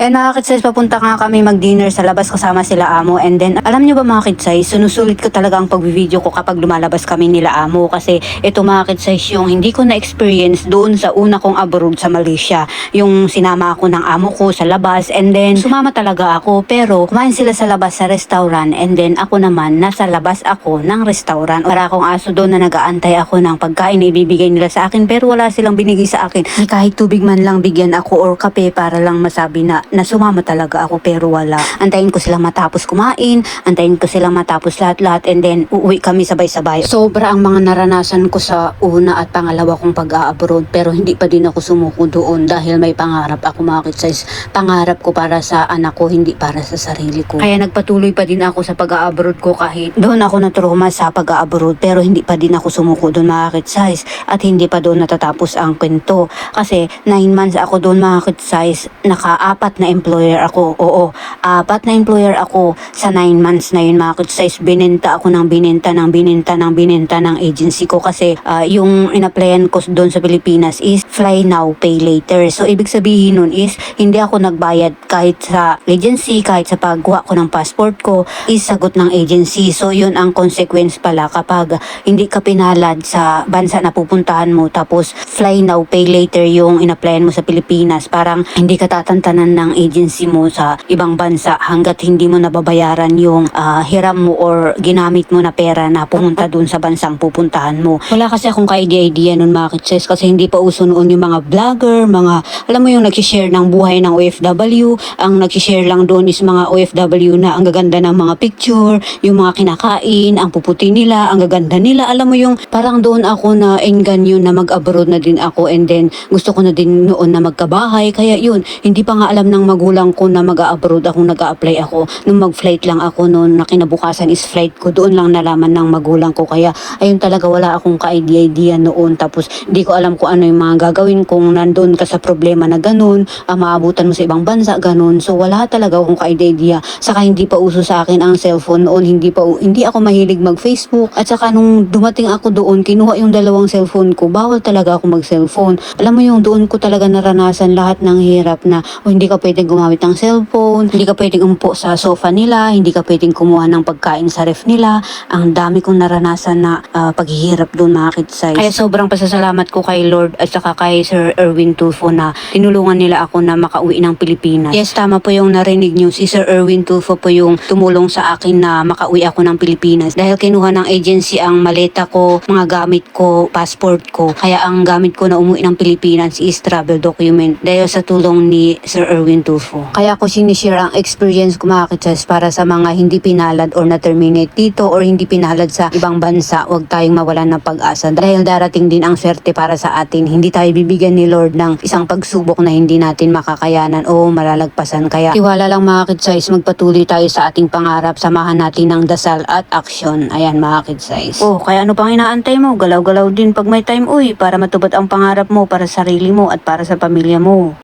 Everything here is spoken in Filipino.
And mga kids, papunta nga kami mag-dinner sa labas kasama sila amo. And then, alam nyo ba mga kids, sinusulit ko talaga ang pag-video ko kapag lumalabas kami nila amo. Kasi ito mga kids, yung hindi ko na-experience doon sa una kong abroad sa Malaysia. Yung sinama ako ng amo ko sa labas. And then, sumama talaga ako. Pero, kumain sila sa labas sa restaurant. And then, ako naman, nasa labas ako ng restaurant. Para akong aso doon na nag-aantay ako ng pagkain na ibibigay nila sa akin. Pero wala silang binigay sa akin. Kahit tubig man lang bigyan ako or kape para lang masabi na, na sumama talaga ako pero wala. Antayin ko sila matapos kumain, antayin ko sila matapos lahat-lahat and then uuwi kami sabay-sabay. Sobra ang mga naranasan ko sa una at pangalawa kong pag-a-abroad pero hindi pa din ako sumuko doon dahil may pangarap ako mga kids. Pangarap ko para sa anak ko, hindi para sa sarili ko. Kaya nagpatuloy pa din ako sa pag-a-abroad ko kahit doon ako na-trauma sa pag-a-abroad pero hindi pa din ako sumuko doon mga kids at hindi pa doon natatapos ang kwento. Kasi 9 months ako doon mga kids naka-apat na employer ako. Oo, apat na employer ako sa 9 months na yun mga kids Binenta ako ng binenta ng binenta ng binenta ng agency ko kasi ah, yung in-applyan ko doon sa Pilipinas is fly now, pay later. So ibig sabihin nun is hindi ako nagbayad kahit sa agency, kahit sa pagkuha ko ng passport ko, is sagot ng agency. So yun ang consequence pala kapag hindi ka pinalad sa bansa na pupuntahan mo tapos fly now, pay later yung in-applyan mo sa Pilipinas. Parang hindi ka tatantanan ng agency mo sa ibang bansa hanggat hindi mo nababayaran yung ah, hiram mo or ginamit mo na pera na pumunta dun sa bansang pupuntahan mo. Wala kasi akong ka-idea-idea nun mga kitses kasi hindi pa uso noon yung mga vlogger, mga alam mo yung nag-share ng buhay ng OFW, ang nag-share lang doon is mga OFW na ang gaganda ng mga picture, yung mga kinakain, ang puputi nila, ang gaganda nila. Alam mo yung parang doon ako na enganyo na mag-abroad na din ako and then gusto ko na din noon na magkabahay. Kaya yun, hindi pa nga alam ng magulang ko na mag-abroad ako, nag apply ako. Nung mag-flight lang ako noon, na kinabukasan is flight ko, doon lang nalaman ng magulang ko. Kaya ayun talaga wala akong ka-idea-idea noon. Tapos hindi ko alam kung ano yung mga gagawin kung nandun ka sa problema na ganun, ah, maabutan mo sa ibang bansa, ganun. So wala talaga akong ka-idea. Saka hindi pa uso sa akin ang cellphone noon, hindi pa hindi ako mahilig mag-Facebook. At saka nung dumating ako doon, kinuha yung dalawang cellphone ko, bawal talaga ako mag-cellphone. Alam mo yung doon ko talaga naranasan lahat ng hirap na oh, hindi ka pwedeng gumamit ng cellphone, hindi ka pwedeng umpo sa sofa nila, hindi ka pwedeng kumuha ng pagkain sa ref nila. Ang dami kong naranasan na ah, paghihirap doon mga kidsay. Kaya sobrang pasasalamat ko kay Lord at saka kay Sir Erwin Tulfo na tinulungan nila ako na makauwi ng Pilipinas. Yes, tama po yung narinig nyo. Si Sir Erwin Tulfo po yung tumulong sa akin na makauwi ako ng Pilipinas. Dahil kinuha ng agency ang maleta ko, mga gamit ko, passport ko. Kaya ang gamit ko na umuwi ng Pilipinas is travel document. Dahil sa tulong ni Sir Erwin Tulfo. Kaya ko sinishare ang experience ko mga kitsas para sa mga hindi pinalad or na-terminate dito or hindi pinalad sa ibang bansa. Huwag tayong mawalan ng pag-asa. Dahil darating din ang swerte para sa atin. Hindi tayo bibigyan ni Lord ng isang pagsubok na hindi natin makakayanan o malalagpasan. Kaya iwala lang mga kitsas, magpatuloy tayo sa ating pangarap. Samahan natin ng dasal at aksyon. Ayan mga kitsas. Oh, kaya ano pang inaantay mo? Galaw-galaw din pag may time uy para matupad ang pangarap mo para sa sarili mo at para sa pamilya mo.